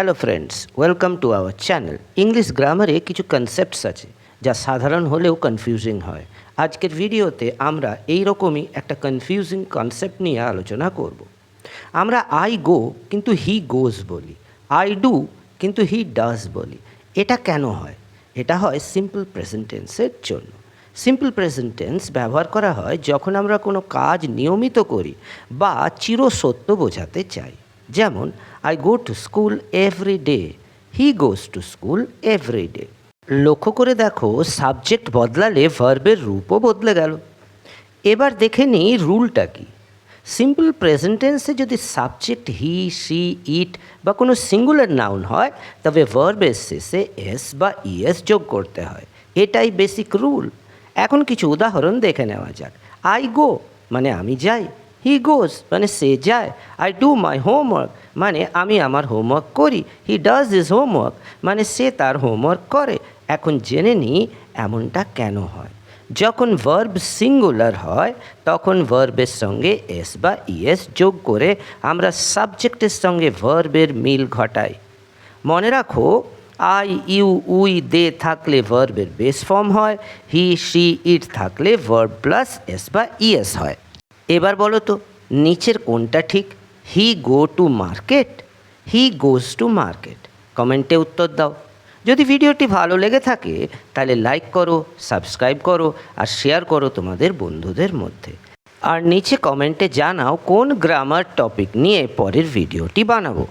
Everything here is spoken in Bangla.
Hello friends welcome to our channel English গ্রামারে কিছু কনসেপ্টস আছে, যা সাধারণ হলেও কনফিউজিং হয়। আজকের ভিডিওতে আমরা এই রকমই একটা কনফিউজিং কনসেপ্ট নিয়ে আলোচনা করব। আমরা আই গো কিন্তু হি গোজ বলি। আই ডু কিন্তু হি ডাজ বলি। এটা কেন হয়? এটা হয় সিম্পল প্রেজেন্টেন্সের জন্য। সিম্পল প্রেজেন্ট টেন্স ব্যবহার করা হয় যখন আমরা কোনো কাজ নিয়মিত করি বা চিরসত্য বোঝাতে চাই। যেমন I go to school every day he goes to school every day লক্ষ্য করে দেখো সাবজেক্ট বদলালে ভার্বের রূপও বদলে গেল। এবার দেখে নিই রুলটা কি। সিম্পল প্রেজেন্টেন্সে যদি সাবজেক্ট হি সি ইট বা কোনো সিঙ্গুলার নাউন হয়, তবে ভার্বের শেষে এস বা ইএস যোগ করতে হয়। এটাই বেসিক রুল এখন কিছু উদাহরণ দেখে নেওয়া যাক। আই গো মানে আমি যাই। হি গোজ মানে সে যায়। আই ডু মাই হোমওয়ার্ক মানে আমি আমার হোমওয়ার্ক করি। হি ডাজ ইজ হোমওয়ার্ক মানে সে তার হোমওয়ার্ক করে। এখন জেনে নিই এমনটা কেন হয়। যখন ভার্ব সিঙ্গুলার হয়, তখন ভার্বের সঙ্গে এস বা ইএস যোগ করে আমরা সাবজেক্টের সঙ্গে ভার্বের মিল ঘটাই। মনে রাখো আই ইউ উই দে থাকলে ভার্বের বেস ফর্ম হয়। হি সি ইট থাকলে ভার্ব প্লাস এস বা ইএস হয়। এবার বলো তো, নিচের কোনটা ঠিক? He go to market he goes to market কমেন্টে উত্তর দাও। যদি ভিডিওটি ভালো লেগে থাকে, তাহলে লাইক করো, সাবস্ক্রাইব করো আর শেয়ার করো তোমাদের বন্ধুদের মধ্যে। আর নিচে কমেন্টে জানাও কোন গ্রামার টপিক নিয়ে পরের ভিডিওটি বানাবো।